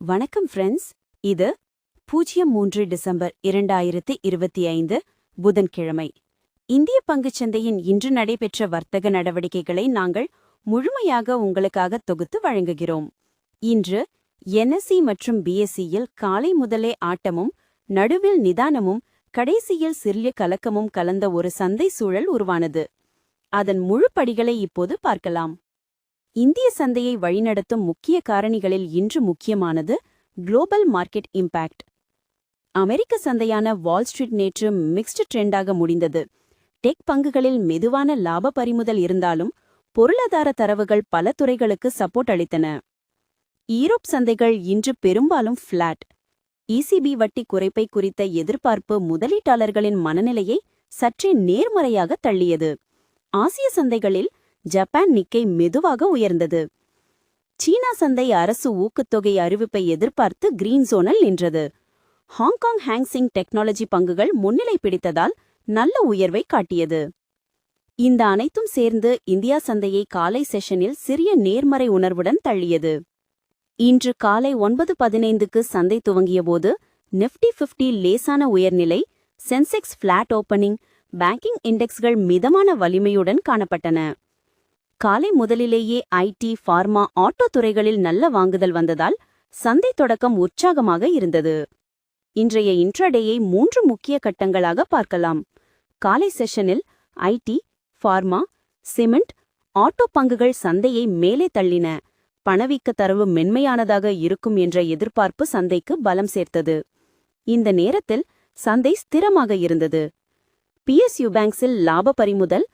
வணக்கம் ஃப்ரெண்ட்ஸ் இது பூஜ்ஜியம் மூன்று டிசம்பர் இரண்டாயிரத்து இருபத்தி ஐந்து புதன்கிழமை. இந்திய பங்குச் சந்தையின் இன்று நடைபெற்ற வர்த்தக நடவடிக்கைகளை நாங்கள் முழுமையாக உங்களுக்காக தொகுத்து வழங்குகிறோம். இன்று என்எஸ்சி மற்றும் பிஎஸ்சியில் காலை முதலே ஆட்டமும் நடுவில் நிதானமும் கடைசியில் சிறிய கலக்கமும் கலந்த ஒரு சந்தை சூழல் உருவானது. அதன் முழு படிகளை இப்போது பார்க்கலாம். இந்திய சந்தையை வழிநடத்தும் முக்கிய காரணிகளில் இன்று முக்கியமானது குளோபல் மார்க்கெட் இம்பாக்ட். அமெரிக்க சந்தையான வால் ஸ்ட்ரீட் நேற்று மிக்ஸ்டு ட்ரெண்டாக முடிந்தது. டெக் பங்குகளில் மெதுவான லாப பறிமுதல் இருந்தாலும் பொருளாதார தரவுகள் பல துறைகளுக்கு சப்போர்ட் அளித்தன. ஈரோப் சந்தைகள் இன்று பெரும்பாலும் ஃப்ளாட் இசிபி வட்டி குறைப்பை குறித்த எதிர்பார்ப்பு முதலீட்டாளர்களின் மனநிலையை சற்றே நேர்மறையாக தள்ளியது. ஆசிய சந்தைகளில் ஜப்பான் நிக்கை மெதுவாக உயர்ந்தது. சீனா சந்தை அரசு ஊக்கத்தொகை அறிவிப்பை எதிர்பார்த்து கிரீன் ஜோனில் நின்றது. ஹாங்காங் ஹேங்சிங் டெக்னாலஜி பங்குகள் முன்னிலை பிடித்ததால் நல்ல உயர்வை காட்டியது. இந்த அனைத்தும் சேர்ந்து இந்தியா சந்தையை காலை செஷனில் சிறிய நேர்மறை உணர்வுடன் தள்ளியது. இன்று காலை ஒன்பது பதினைந்துக்கு சந்தை துவங்கியபோது நிஃப்டி பிப்டி லேசான உயர்நிலை சென்செக்ஸ் ஃபிளாட் ஓப்பனிங் பேங்கிங் இண்டெக்ஸ்கள் மிதமான வலிமையுடன் காணப்பட்டன. காலை முதலிலேயே ஐடி ஃபார்மா ஆட்டோ துறைகளில் நல்ல வாங்குதல் வந்ததால் சந்தை தொடக்கம் உற்சாகமாக இருந்தது. இன்றைய இன்ட்ரடேயை மூன்று முக்கிய கட்டங்களாக பார்க்கலாம். காலை செஷனில் ஐடி ஃபார்மா சிமெண்ட் ஆட்டோ பங்குகள் சந்தையை மேலே தள்ளின. பணவீக்க தரவு மென்மையானதாக இருக்கும் என்ற எதிர்பார்ப்பு சந்தைக்கு பலம் சேர்த்தது. இந்த நேரத்தில் சந்தை ஸ்திரமாக இருந்தது. பிஎஸ்யூ பேங்க்ஸில் லாப பறிமுதல்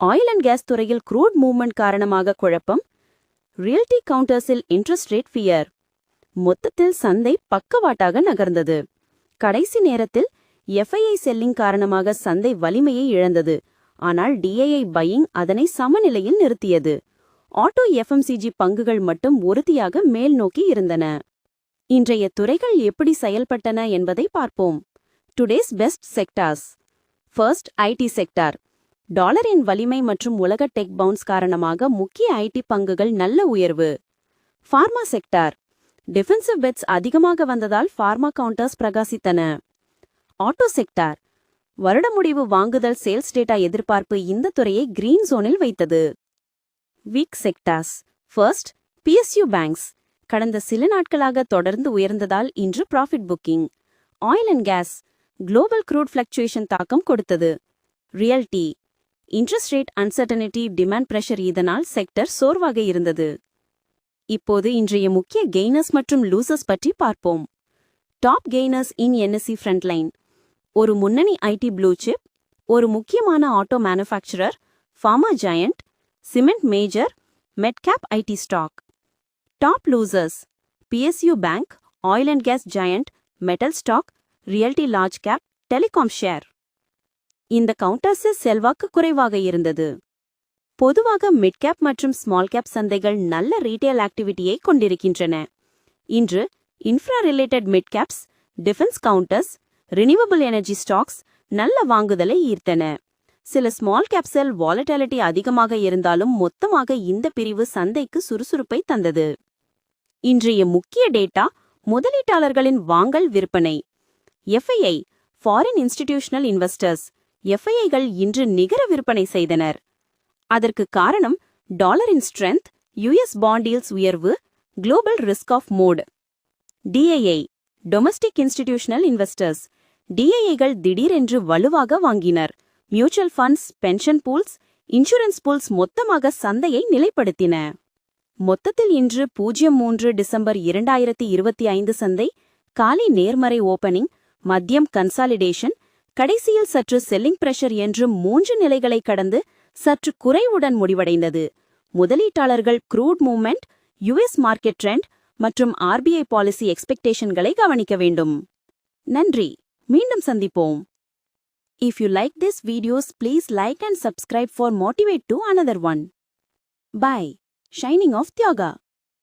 ஆயில் அண்ட் கேஸ் துறையில் க்ரூட் மூவ்மெண்ட் காரணமாக குழப்பம் ரியல்டி கவுண்டர்ஸில் இன்ட்ரெஸ்ட் ரேட் ஃபியர் மொத்தத்தில் சந்தை பக்கவாட்டாக நகர்ந்தது. கடைசி நேரத்தில் எஃப்ஐஐ செல்லிங் காரணமாக சந்தை வலிமையை இழந்தது. ஆனால் டிஐஐ பையிங் அதனை சமநிலையில் நிறுத்தியது. ஆட்டோ எஃப்எம்சிஜி பங்குகள் மட்டும் உறுதியாக மேல் நோக்கி இருந்தன. இன்றைய துறைகள் எப்படி செயல்பட்டன என்பதை பார்ப்போம். Today's best sectors first IT sector டாலரின் வலிமை மற்றும் உலக டெக் பவுன்ஸ் காரணமாக முக்கிய ஐடி பங்குகள் நல்ல உயர்வு. Pharma sector. டிஃபென்சிவ் பெட்ஸ் அதிகமாக வந்ததால் ஃபார்மா கவுண்டர்ஸ் பிரகாசித்தன. Auto sector. வருட முடிவு வாங்குதல் சேல்ஸ் டேட்டா எதிர்பார்ப்பு இந்த துறையை கிரீன் ஜோனில் வைத்தது. Weak sectors. First PSU banks. கடந்த சில நாட்களாக தொடர்ந்து உயர்ந்ததால் இன்று profit booking. Oil and gas. Global crude fluctuation தாக்கம் கொடுத்தது. Realty. Interest rate uncertainty demand pressure இதனால் செக்டர் சோர்வாக இருந்தது. இப்போது இன்றைய முக்கிய கெய்னர்ஸ் மற்றும் லூசர்ஸ் பற்றி பார்ப்போம். Top gainers in NSC frontline ஒரு முன்னணி ஐடி ப்ளூ சிப் ஒரு முக்கியமான auto manufacturer pharma giant cement major midcap IT stock top losers PSU bank oil and gas giant metal stock realty large cap telecom share இந்த கவுண்டர்ஸில் செல்வாக்கு குறைவாக இருந்தது. பொதுவாக மிட்கேப் மற்றும் ஸ்மால் கேப் சந்தைகள் நல்ல ரீட்டைல் ஆக்டிவிட்டியை கொண்டிருக்கின்றன. இன்று infra related midcaps defence counters renewable energy stocks நல்ல வாங்குதலை ஈர்த்தன. சில ஸ்மால் கேப்ஸில் வாலட்டாலிட்டி அதிகமாக இருந்தாலும் மொத்தமாக இந்த பிரிவு சந்தைக்கு சுறுசுறுப்பை தந்தது. இன்றைய முக்கிய டேட்டா முதலீட்டாளர்களின் வாங்கல் விற்பனை. எஃப்ஐஐ ஃபாரின் இன்ஸ்டிடியூஷனல் இன்வெஸ்டர்ஸ் எஃப்ஐஐகள் இன்று நிகர விற்பனை செய்தனர். அதற்கு காரணம் டாலரின் ஸ்ட்ரென்த் யுஎஸ் பாண்டீல்ஸ் உயர்வு global risk off mode. DII domestic institutional investors டிஐஐகள் திடீரென்று வலுவாக வாங்கினர். Mutual funds pension pools insurance pools மொத்தமாக சந்தையை நிலைப்படுத்தின. மொத்தத்தில் இன்று பூஜ்ஜியம் மூன்று டிசம்பர் இரண்டாயிரத்தி இருபத்தி ஐந்து சந்தை காலை நேர்மறை ஓபனிங் மத்தியம் கன்சாலிடேஷன் கடைசியில் சற்று செல்லிங் பிரஷர் என்று மூன்று நிலைகளை கடந்து சற்று குறைவுடன் முடிவடைந்தது. முதலீட்டாளர்கள் crude movement US market trend மற்றும் ஆர்பிஐ பாலிசி எக்ஸ்பெக்டேஷன்களை கவனிக்க வேண்டும். நன்றி. மீண்டும் சந்திப்போம். If you like this videos please like and subscribe for motivate to another one bye shining of தியோகா